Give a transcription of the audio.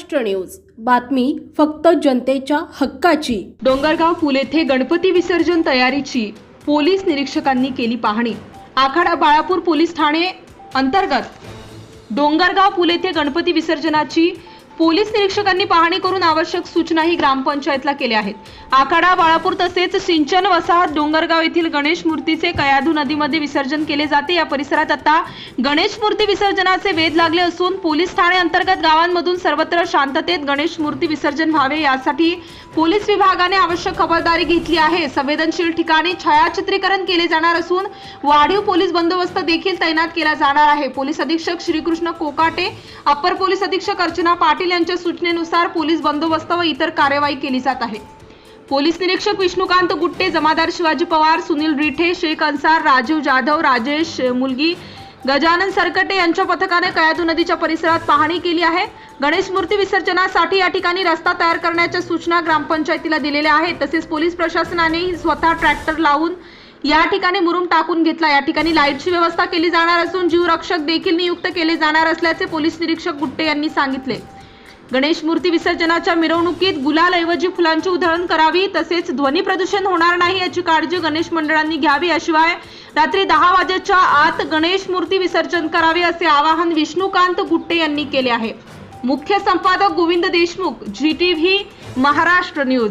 Maharashtra news. बातमी फक्त जनतेच्या हक्काची. डोंगरगाव पूल येथे गणपती विसर्जन तयारीची पोलीस निरीक्षकांनी केली पाहणी. आखाडा बाळापूर पोलीस ठाणे अंतर्गत. डोंगरगाव पूल येथे गणपती विसर्जनाची पोलीस निरीक्षकांनी पाहणी करून आवश्यक सूचनाही ग्रामपंचायतला केल्या आहेत. आखाडा बाळापूर तसेच सिंचन वसाहत डोंगरगाव येथील गणेश मूर्तीचे कयाधू नदीमध्ये विसर्जन केले जाते. या परिसरात आता गणेश मूर्ती विसर्जनाचे वेध लागले असून पोलीस ठाणे अंतर्गत गावांमधून सर्वत्र शांततेत गणेश मूर्ती विसर्जन व्हावे यासाठी पोलीस विभागाने आवश्यक खबरदारी घेतली आहे. संवेदनशील ठिकाणी छायाचित्रीकरण केले जाणार असून वाढीव पोलीस बंदोबस्त देखील तैनात केला जाणार आहे. पोलीस अधीक्षक श्रीकृष्ण कोकाटे अप्पर पोलीस अधीक्षक अर्चना पाटील यांच्या सूचनेनुसार पोलीस बंदोबस्त व इतर कार्यवाही केली जात आहे. पोलीस निरीक्षक विष्णुकांत गुट्टे जमादार शिवाजी पवार सुनील रिठे शेख अन्सार राजीव जाधव राजेश मुलगी गजानन सरकटे यांच्या पथकाने कयाधू नदीच्या परिसरात पाहणी केली आहे. गणेश मूर्ती विसर्जनासाठी या ठिकाणी रस्ता तयार करण्याच्या सूचना ग्रामपंचायतीला दिलेल्या आहेत. तसेच पोलीस प्रशासनाने स्वतः ट्रॅक्टर लावून या ठिकाणी मुरुम टाकून घेतला. या ठिकाणी लाईटची व्यवस्था केली जाणार असून जीवरक्षक देखील नियुक्त केले जाणार असल्याचे पोलीस निरीक्षक गुट्टे यांनी सांगितले. गणेश मूर्ती विसर्जनाच्या मिरवणुकीत गुलाल ऐवजी फुलांची उधळण करावी तसेच ध्वनी प्रदूषण होणार नाही याची काळजी गणेश मंडळांनी घ्यावी. याशिवाय रात्री दहा वाजेच्या आत गणेश मूर्ती विसर्जन करावे असे आवाहन विष्णुकांत गुट्टे यांनी केले आहे. मुख्य संपादक Govind Deshmukh G T Maharashtra news.